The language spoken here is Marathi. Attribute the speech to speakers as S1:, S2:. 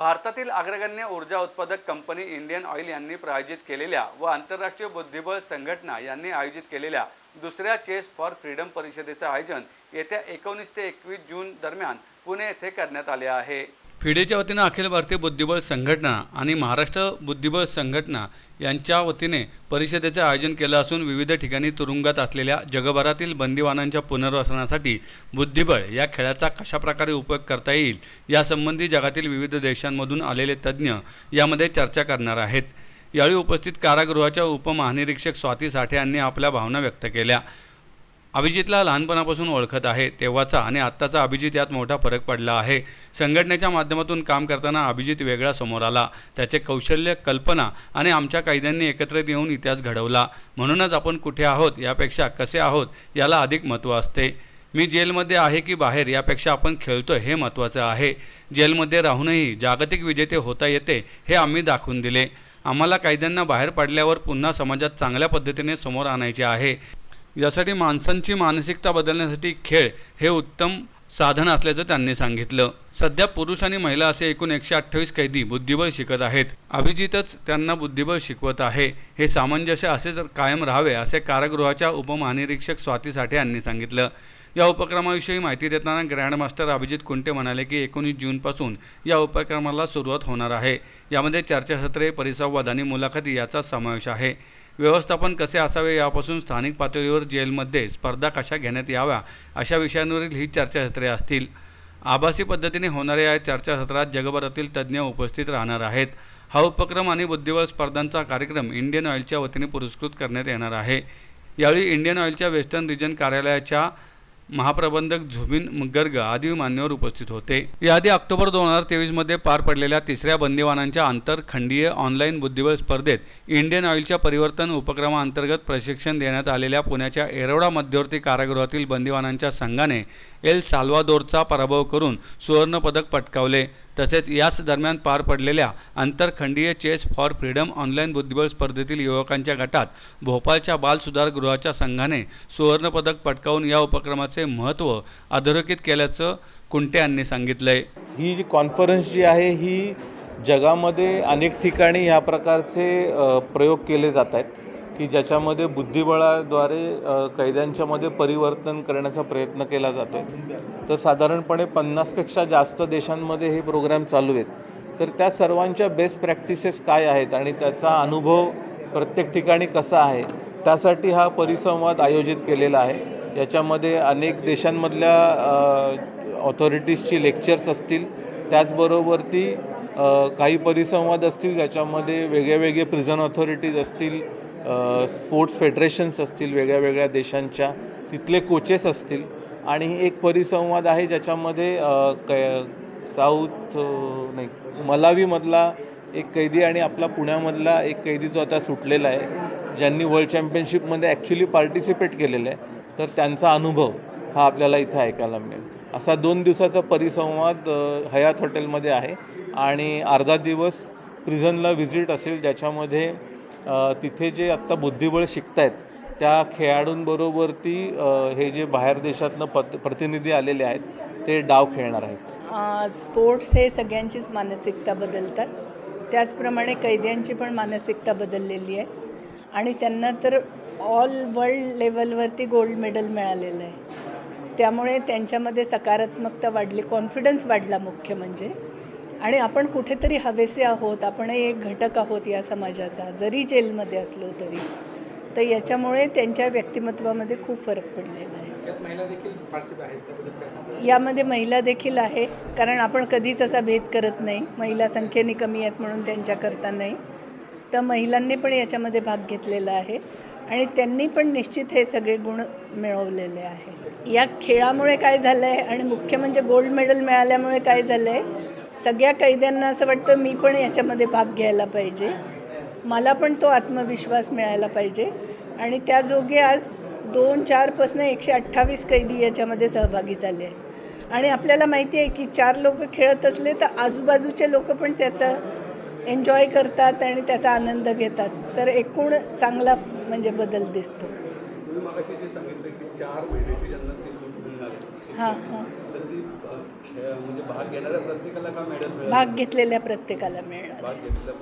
S1: भारतातील अग्रगण्य ऊर्जा उत्पादक कंपनी इंडियन ऑइल यांनी प्रायोजित केलेल्या व आंतरराष्ट्रीय बुद्धिबळ संघटना यांनी आयोजित केलेल्या दुसऱ्या चेस फॉर फ्रीडम परिषदेचं आयोजन येत्या एकोणीस ते एकवीस जून दरम्यान पुणे येथे करण्यात आले आहे. फिडेच्या वतीनं अखिल भारतीय बुद्धिबळ संघटना आणि महाराष्ट्र बुद्धिबळ संघटना यांच्या वतीने परिषदेचे आयोजन केलं असून विविध ठिकाणी तुरुंगात असलेल्या जगभरातील बंदिवानांच्या पुनर्वसनासाठी बुद्धिबळ या खेळाचा कशाप्रकारे उपयोग करता येईल यासंबंधी जगातील विविध देशांमधून आलेले तज्ज्ञ यामध्ये चर्चा करणार आहेत. यावेळी उपस्थित कारागृहाच्या उपमहानिरीक्षक स्वाती साठे यांनी आपल्या भावना व्यक्त केल्या. अभिजितला लहानपणापासून ओळखत आहे. तेव्हाचा आणि आत्ताचा अभिजित यात मोठा फरक पडला आहे. संघटनेच्या माध्यमातून काम करताना अभिजित वेगळा समोर आला. त्याचे कौशल्य कल्पना आणि आमच्या कैद्यांनी एकत्रित येऊन इतिहास घडवला. म्हणूनच आपण कुठे आहोत यापेक्षा कसे आहोत याला अधिक महत्त्व असते. मी जेलमध्ये आहे की बाहेर यापेक्षा आपण खेळतो हे महत्त्वाचं आहे. जेलमध्ये राहूनही जागतिक विजेते होता येते हे आम्ही दाखवून दिले. आम्हाला कायद्यांना बाहेर पडल्यावर पुन्हा समाजात चांगल्या पद्धतीने समोर आणायचे आहे. यासाठी माणसांची मानसिकता बदलण्यासाठी खेळ हे उत्तम साधन असल्याचं त्यांनी सांगितलं. सध्या पुरुष आणि महिला असे एकूण एकशे अठ्ठावीस कैदी बुद्धिबळ शिकत आहेत. अभिजितच त्यांना बुद्धिबळ शिकवत आहे. हे सामंजस्य असे जर कायम राहावे असे कारागृहाच्या उपमहानिरीक्षक स्वाती साठे यांनी सांगितलं. या उपक्रमाविषयी माहिती देताना ग्रँडमास्टर अभिजित कुंटे म्हणाले की एकोणीस जूनपासून या उपक्रमाला सुरुवात होणार आहे. यामध्ये चर्चासत्रे परिसंवाद आणि मुलाखती याचा समावेश आहे. व्यवस्थापन कसे असावे यापासून स्थानिक पातळीवर जेलमध्ये स्पर्धा कशा घेण्यात याव्या अशा विषयांवरील ही चर्चासत्रे असतील. आभासी पद्धतीने होणाऱ्या या चर्चासत्रात जगभरातील तज्ज्ञ उपस्थित राहणार आहेत. हा उपक्रम आणि बुद्धिबळ स्पर्धांचा कार्यक्रम इंडियन ऑइलच्या वतीने पुरस्कृत करण्यात येणार आहे. यावेळी इंडियन ऑइलच्या वेस्टर्न रिजन कार्यालयाच्या महाप्रबंधक झुबिन गर्ग आदी मान्यवर उपस्थित होते. याआधी ऑक्टोबर दोन हजार तेवीसमध्ये पार पडलेल्या तिसऱ्या बंदीवानांच्या आंतरखंडीय ऑनलाईन बुद्धिबळ स्पर्धेत इंडियन ऑइलच्या परिवर्तन उपक्रमाअंतर्गत प्रशिक्षण देण्यात आलेल्या पुण्याच्या एरवडा मध्यवर्ती कारागृहातील बंदिवानांच्या संघाने एल साल्वादोरचा पराभव करून सुवर्णपदक पटकावले. तसेच याच दरम्यान पार पडलेल्या आंतरखंडीय चेस फॉर फ्रीडम ऑनलाईन बुद्धिबळ स्पर्धेतील युवकांच्या गटात भोपाळच्या बालसुधारगृहाच्या संघाने सुवर्णपदक पटकावून या उपक्रमाचे महत्त्व अधोरेखित केल्याचं कुंटे यांनी सांगितलंय.
S2: ही जी कॉन्फरन्स जी आहे ही जगामध्ये अनेक ठिकाणी या प्रकारचे प्रयोग केले जात आहेत. की ज्याच्यामध्ये बुद्धिबळाद्वारे कैद्यांच्यामध्ये परिवर्तन करण्याचा प्रयत्न केला जातो. आहे तर साधारणपणे पन्नासपेक्षा जास्त देशांमध्ये हे प्रोग्राम चालू आहेत. तर त्या सर्वांच्या बेस्ट प्रॅक्टिसेस काय आहेत आणि त्याचा अनुभव प्रत्येक ठिकाणी कसा आहे त्यासाठी हा परिसंवाद आयोजित केलेला आहे. याच्यामध्ये अनेक देशांमधल्या ऑथॉरिटीजची लेक्चर्स असतील. त्याचबरोबर ती काही परिसंवाद असतील ज्याच्यामध्ये वेगळे वेगळे प्रिझन ऑथॉरिटीज असतील. स्पोर्ट्स फेडरेशन्स असतील वेगळ्या वेगळ्या देशांच्या तिथले कोचेस असतील. आणि एक परिसंवाद आहे ज्याच्यामध्ये कै साऊथ नाही मलावीमधला एक कैदी आणि आपला पुण्यामधला एक कैदी जो आता सुटलेला आहे ज्यांनी वर्ल्ड चॅम्पियनशिपमध्ये ॲक्च्युली पार्टिसिपेट केलेलं आहे तर त्यांचा अनुभव हा आपल्याला इथे ऐकायला मिळेल. असा दोन दिवसाचा परिसंवाद हयात हॉटेलमध्ये आहे. आणि अर्धा दिवस प्रिझनला व्हिजिट असेल ज्याच्यामध्ये तिथे जे आत्ता बुद्धिबळ शिकत आहेत त्या खेळाडूंबरोबर ती हे जे बाहेर देशातनं पत प्रतिनिधी आलेले आहेत ते डाव खेळणार आहेत.
S3: स्पोर्ट्स हे सगळ्यांचीच मानसिकता बदलतात. त्याचप्रमाणे कैद्यांची पण मानसिकता बदललेली आहे. आणि त्यांना तर ऑल वर्ल्ड लेवलवरती गोल्ड मेडल मिळालेलं आहे. त्यामुळे त्यांच्यामध्ये सकारात्मकता वाढली कॉन्फिडन्स वाढला मुख्य म्हणजे. आणि आपण कुठेतरी हवेसे आहोत आपणही एक घटक आहोत या समाजाचा. जरी जेलमध्ये असलो तरी. तर याच्यामुळे त्यांच्या व्यक्तिमत्वामध्ये खूप फरक पडलेला आहे. यामध्ये महिला देखील आहे. कारण आपण कधीच असा भेद करत नाही. महिला संख्येने कमी आहेत म्हणून त्यांच्याकरता नाही. तर महिलांनी पण याच्यामध्ये भाग घेतलेला आहे. आणि त्यांनी पण निश्चित हे सगळे गुण मिळवलेले आहे. या खेळामुळे काय झालं आहे आणि मुख्य म्हणजे गोल्ड मेडल मिळाल्यामुळे काय झालं आहे सगळ्या कैद्यांना असं वाटतं मी पण याच्यामध्ये भाग घ्यायला पाहिजे. मला पण तो आत्मविश्वास मिळायला पाहिजे. आणि त्याजोगे आज दोन चारपासनं एकशे अठ्ठावीस कैदी याच्यामध्ये सहभागी झाले आहेत. आणि आपल्याला माहिती आहे की चार लोक खेळत असले तर आजूबाजूचे लोक पण त्याचा एन्जॉय करतात आणि त्याचा आनंद घेतात. तर एकूण चांगला म्हणजे बदल दिसतो. हां हां.
S1: वरती अ, खेळ म्हणजे भाग घेणाऱ्या प्रत्येकाला का मेडल मिळेल?
S3: भाग घेतलेल्या प्रत्येकाला मिळणार
S1: भाग घेतलेल्या